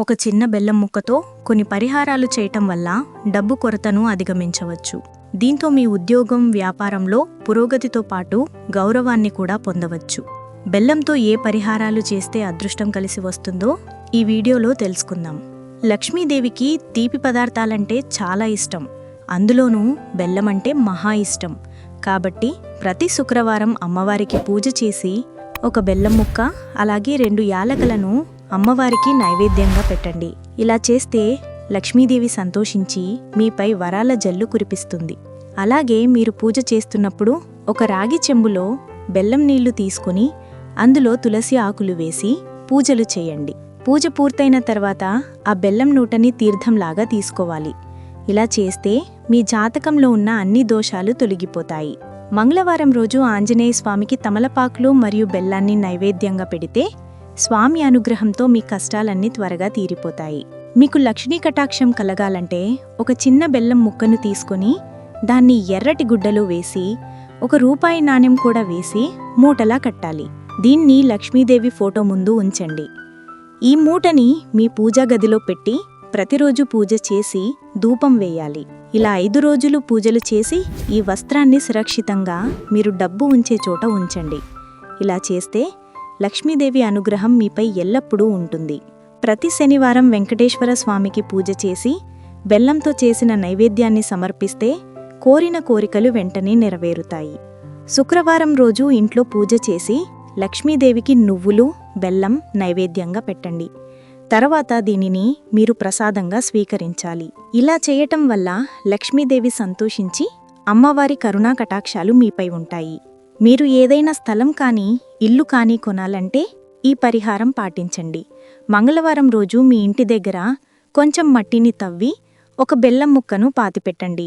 ఒక చిన్న బెల్లం ముక్కతో కొన్ని పరిహారాలు చేయటం వల్ల డబ్బు కొరతను అధిగమించవచ్చు. దీంతో మీ ఉద్యోగం వ్యాపారంలో పురోగతితో పాటు గౌరవాన్ని కూడా పొందవచ్చు. బెల్లంతో ఏ పరిహారాలు చేస్తే అదృష్టం కలిసి వస్తుందో ఈ వీడియోలో తెలుసుకుందాం. లక్ష్మీదేవికి తీపి పదార్థాలంటే చాలా ఇష్టం. అందులోనూ బెల్లం అంటే మహా ఇష్టం. కాబట్టి ప్రతి శుక్రవారం అమ్మవారికి పూజ చేసి ఒక బెల్లం ముక్క అలాగే రెండు యాలకలను అమ్మవారికి నైవేద్యంగా పెట్టండి. ఇలా చేస్తే లక్ష్మీదేవి సంతోషించి మీపై వరాల జల్లు కురిపిస్తుంది. అలాగే మీరు పూజ చేస్తున్నప్పుడు ఒక రాగి చెంబులో బెల్లం నీళ్ళు తీసుకుని అందులో తులసి ఆకులు వేసి పూజలు చేయండి. పూజ పూర్తయిన తర్వాత ఆ బెల్లం నూటని తీర్థంలాగా తీసుకోవాలి. ఇలా చేస్తే మీ జాతకంలో ఉన్న అన్ని దోషాలు తొలగిపోతాయి. మంగళవారం రోజు ఆంజనేయ స్వామికి తమలపాకులు మరియు బెల్లాన్ని నైవేద్యంగా పెడితే స్వామి అనుగ్రహంతో మీ కష్టాలన్నీ త్వరగా తీరిపోతాయి. మీకు లక్ష్మీ కటాక్షం కలగాలంటే ఒక చిన్న బెల్లం ముక్కను తీసుకొని దాన్ని ఎర్రటి గుడ్డలో వేసి ఒక రూపాయి నాణెం కూడా వేసి మూటలా కట్టాలి. దీన్ని లక్ష్మీదేవి ఫోటో ముందు ఉంచండి. ఈ మూటని మీ పూజా గదిలో పెట్టి ప్రతిరోజు పూజ చేసి ధూపం వేయాలి. ఇలా ఐదు రోజులు పూజలు చేసి ఈ వస్త్రాన్ని సురక్షితంగా మీరు డబ్బు ఉంచే చోట ఉంచండి. ఇలా చేస్తే లక్ష్మీదేవి అనుగ్రహం మీపై ఎల్లప్పుడూ ఉంటుంది. ప్రతి శనివారం వెంకటేశ్వర స్వామికి పూజ చేసి బెల్లంతో చేసిన నైవేద్యాన్ని సమర్పిస్తే కోరిన కోరికలు వెంటనే నెరవేరుతాయి. శుక్రవారం రోజు ఇంట్లో పూజ చేసి లక్ష్మీదేవికి నువ్వులు బెల్లం నైవేద్యంగా పెట్టండి. తర్వాత దీనిని మీరు ప్రసాదంగా స్వీకరించాలి. ఇలా చేయటం వల్ల లక్ష్మీదేవి సంతోషించి అమ్మవారి కరుణా కటాక్షాలు మీపై ఉంటాయి. మీరు ఏదైనా స్థలం కానీ ఇల్లు కానీ కొనాలంటే ఈ పరిహారం పాటించండి. మంగళవారం రోజు మీ ఇంటి దగ్గర కొంచెం మట్టిని తవ్వి ఒక బెల్లం ముక్కను పాతిపెట్టండి.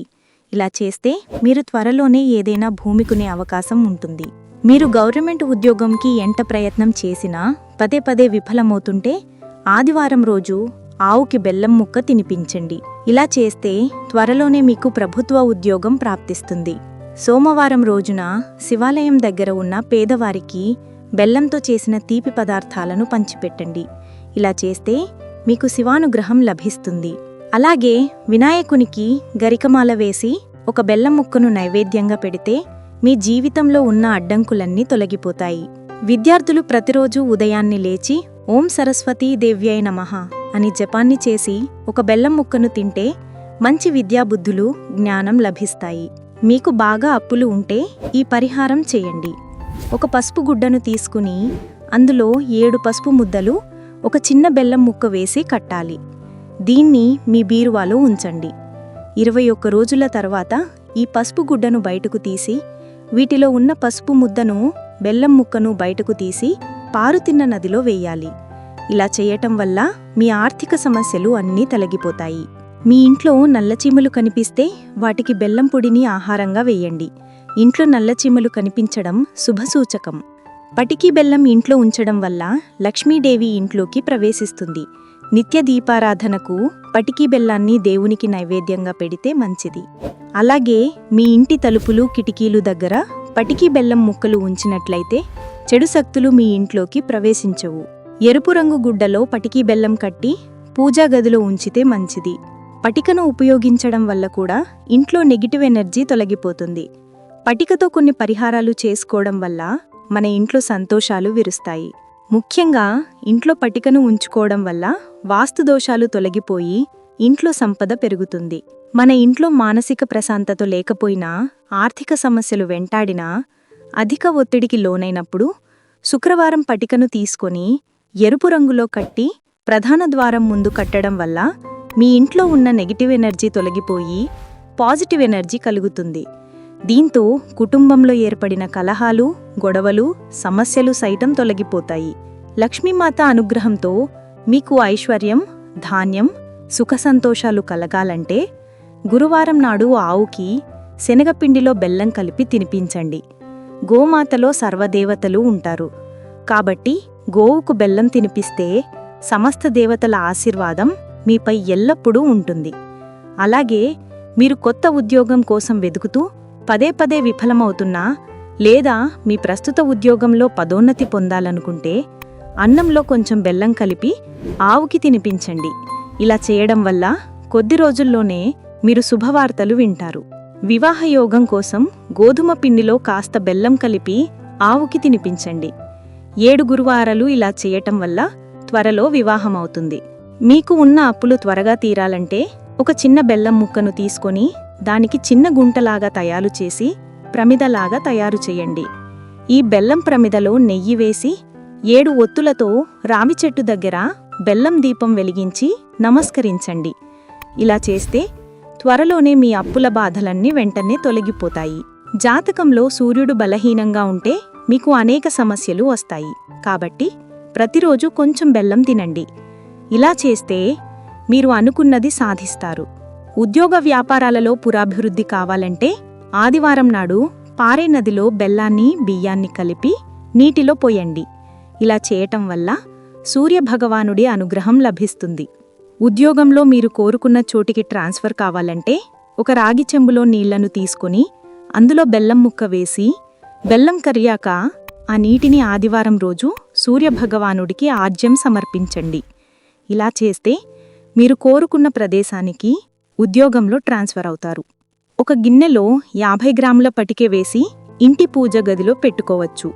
ఇలా చేస్తే మీరు త్వరలోనే ఏదైనా భూమి కొనే అవకాశం ఉంటుంది. మీరు గవర్నమెంట్ ఉద్యోగంకి ఎంట ప్రయత్నం చేసినా పదే పదే విఫలమవుతుంటే ఆదివారం రోజు ఆవుకి బెల్లం ముక్క తినిపించండి. ఇలా చేస్తే త్వరలోనే మీకు ప్రభుత్వ ఉద్యోగం ప్రాప్తిస్తుంది. సోమవారం రోజున శివాలయం దగ్గర ఉన్న పేదవారికి బెల్లంతో చేసిన తీపి పదార్థాలను పంచిపెట్టండి. ఇలా చేస్తే మీకు శివానుగ్రహం లభిస్తుంది. అలాగే వినాయకునికి గరికమాల వేసి ఒక బెల్లం ముక్కను నైవేద్యంగా పెడితే మీ జీవితంలో ఉన్న అడ్డంకులన్నీ తొలగిపోతాయి. విద్యార్థులు ప్రతిరోజు ఉదయాన్నే లేచి ఓం సరస్వతీ దేవ్యై నమః అని జపాన్ని చేసి ఒక బెల్లం ముక్కను తింటే మంచి విద్యాబుద్ధులు జ్ఞానం లభిస్తాయి. మీకు బాగా అప్పులు ఉంటే ఈ పరిహారం చేయండి. ఒక పసుపు గుడ్డను తీసుకుని అందులో ఏడు పసుపు ముద్దలు ఒక చిన్న బెల్లం ముక్క వేసి కట్టాలి. దీన్ని మీ బీరువాలో ఉంచండి. ఇరవై ఒక్క రోజుల తర్వాత ఈ పసుపు గుడ్డను బయటకు తీసి వీటిలో ఉన్న పసుపు ముద్దను బెల్లం ముక్కను బయటకు తీసి పారుతిన్న నదిలో వేయాలి. ఇలా చేయటం వల్ల మీ ఆర్థిక సమస్యలు అన్నీ తొలగిపోతాయి. మీ ఇంట్లో నల్లచీమలు కనిపిస్తే వాటికి బెల్లం పొడిని ఆహారంగా వేయండి. ఇంట్లో నల్లచీమలు కనిపించడం శుభసూచకం. పటికీ బెల్లం ఇంట్లో ఉంచడం వల్ల లక్ష్మీదేవి ఇంట్లోకి ప్రవేశిస్తుంది. నిత్య దీపారాధనకు పటికీ బెల్లాన్ని దేవునికి నైవేద్యంగా పెడితే మంచిది. అలాగే మీ ఇంటి తలుపులు కిటికీలు దగ్గర పటికీ బెల్లం ముక్కలు ఉంచినట్లయితే చెడు శక్తులు మీ ఇంట్లోకి ప్రవేశించవు. ఎరుపు రంగు గుడ్డలో పటికీ బెల్లం కట్టి పూజా గదిలో ఉంచితే మంచిది. పటికను ఉపయోగించడం వల్ల కూడా ఇంట్లో నెగిటివ్ ఎనర్జీ తొలగిపోతుంది. పటికతో కొన్ని పరిహారాలు చేసుకోవడం వల్ల మన ఇంట్లో సంతోషాలు విరుస్తాయి. ముఖ్యంగా ఇంట్లో పటికను ఉంచుకోవడం వల్ల వాస్తు దోషాలు తొలగిపోయి ఇంట్లో సంపద పెరుగుతుంది. మన ఇంట్లో మానసిక ప్రశాంతత లేకపోయినా ఆర్థిక సమస్యలు వెంటాడినా అధిక ఒత్తిడికి లోనైనప్పుడు శుక్రవారం పటికను తీసుకొని ఎరుపు రంగులో కట్టి ప్రధాన ద్వారం ముందు కట్టడం వల్ల మీ ఇంట్లో ఉన్న నెగిటివ్ ఎనర్జీ తొలగిపోయి పాజిటివ్ ఎనర్జీ కలుగుతుంది. దీంతో కుటుంబంలో ఏర్పడిన కలహాలు గొడవలు సమస్యలు సైతం తొలగిపోతాయి. లక్ష్మీమాత అనుగ్రహంతో మీకు ఐశ్వర్యం ధాన్యం సుఖ సంతోషాలు కలగాలంటే గురువారం నాడు ఆవుకి శనగపిండిలో బెల్లం కలిపి తినిపించండి. గోమాతలో సర్వదేవతలు ఉంటారు. కాబట్టి గోవుకు బెల్లం తినిపిస్తే సమస్త దేవతల ఆశీర్వాదం మీపై ఎల్లప్పుడూ ఉంటుంది. అలాగే మీరు కొత్త ఉద్యోగం కోసం వెతుకుతూ పదే పదే విఫలమవుతున్నా లేదా మీ ప్రస్తుత ఉద్యోగంలో పదోన్నతి పొందాలనుకుంటే అన్నంలో కొంచెం బెల్లం కలిపి ఆవుకి తినిపించండి. ఇలా చేయడం వల్ల కొద్ది రోజుల్లోనే మీరు శుభవార్తలు వింటారు. వివాహయోగం కోసం గోధుమ పిండిలో కాస్త బెల్లం కలిపి ఆవుకి తినిపించండి. ఏడు గురువారాలు ఇలా చేయటం వల్ల త్వరలో వివాహమవుతుంది. మీకు ఉన్న అప్పులు త్వరగా తీరాలంటే ఒక చిన్న బెల్లం ముక్కను తీసుకొని దానికి చిన్న గుంటలాగా తయారు చేసి ప్రమిదలాగా తయారు చేయండి. ఈ బెల్లం ప్రమిదలో నెయ్యి వేసి ఏడు ఒత్తులతో రావి చెట్టు దగ్గర బెల్లం దీపం వెలిగించి నమస్కరించండి. ఇలా చేస్తే త్వరలోనే మీ అప్పుల బాధలన్నీ వెంటనే తొలగిపోతాయి. జాతకంలో సూర్యుడు బలహీనంగా ఉంటే మీకు అనేక సమస్యలు వస్తాయి. కాబట్టి ప్రతిరోజు కొంచెం బెల్లం తినండి. ఇలా చేస్తే మీరు అనుకున్నది సాధిస్తారు. ఉద్యోగ వ్యాపారాలలో పురాభివృద్ధి కావాలంటే ఆదివారం నాడు పారే నదిలో బెల్లాన్ని బియ్యాన్ని కలిపి నీటిలో పోయండి. ఇలా చేయటం వల్ల సూర్యభగవానుడి అనుగ్రహం లభిస్తుంది. ఉద్యోగంలో మీరు కోరుకున్న చోటికి ట్రాన్స్ఫర్ కావాలంటే ఒక రాగి చెంబులో నీళ్ళను తీసుకుని అందులో బెల్లం ముక్క వేసి బెల్లం కరియాక ఆ నీటిని ఆదివారం రోజు సూర్యభగవానుడికి ఆజ్యం సమర్పించండి. ఇలా చేస్తే మీరు కోరుకున్న ప్రదేశానికి ఉద్యోగంలో ట్రాన్స్ఫర్ అవుతారు. ఒక గిన్నెలో యాభై గ్రాముల పటికే వేసి ఇంటి పూజ గదిలో పెట్టుకోవచ్చు.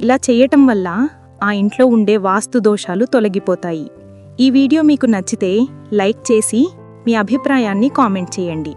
ఇలా చేయటం వల్ల ఆ ఇంట్లో ఉండే వాస్తు దోషాలు తొలగిపోతాయి. ఈ వీడియో మీకు నచ్చితే లైక్ చేసి మీ అభిప్రాయాన్ని కామెంట్ చేయండి.